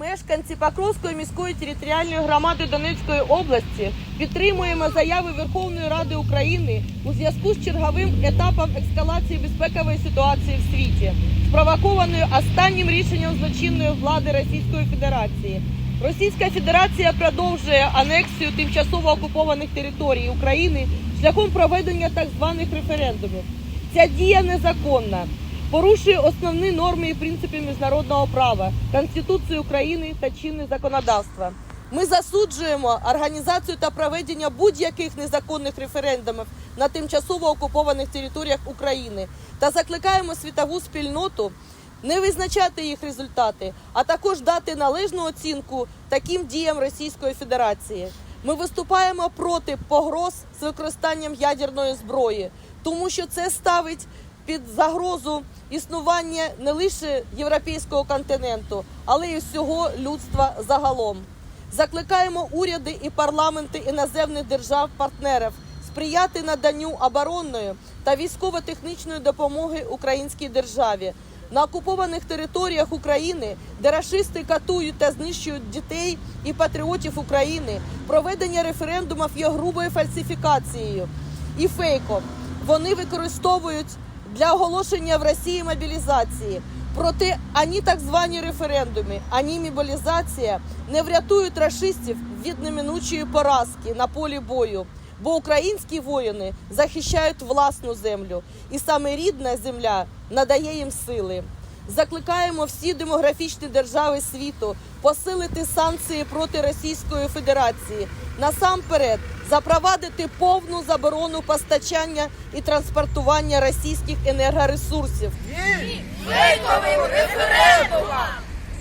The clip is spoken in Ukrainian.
мешканці Покровської міської територіальної громади Донецької області, підтримуємо заяви Верховної Ради України у зв'язку з черговим етапом ескалації безпекової ситуації в світі, спровокованою останнім рішенням злочинної влади Російської Федерації. Російська Федерація продовжує анексію тимчасово окупованих територій України шляхом проведення так званих референдумів. Ця дія незаконна порушує основні норми і принципи міжнародного права, Конституцію України та чинне законодавство. Ми засуджуємо організацію та проведення будь-яких незаконних референдумів на тимчасово окупованих територіях України та закликаємо світову спільноту не визначати їх результати, а також дати належну оцінку таким діям Російської Федерації. Ми виступаємо проти погроз з використанням ядерної зброї, тому що це ставить під загрозу існування не лише європейського континенту, але й всього людства загалом. Закликаємо уряди і парламенти іноземних держав-партнерів сприяти наданню оборонної та військово-технічної допомоги українській державі. На окупованих територіях України, де рашисти катують та знищують дітей і патріотів України, проведення референдумів є грубою фальсифікацією і фейком. Вони використовують для оголошення в Росії мобілізації. Проте ані так звані референдуми, ані мобілізація не врятують рашистів від неминучої поразки на полі бою. Бо українські воїни захищають власну землю, і саме рідна земля надає їм сили. Закликаємо всі демографічні держави світу посилити санкції проти Російської Федерації. Насамперед запровадити повну заборону постачання і транспортування російських енергоресурсів. Фейковим референдумам!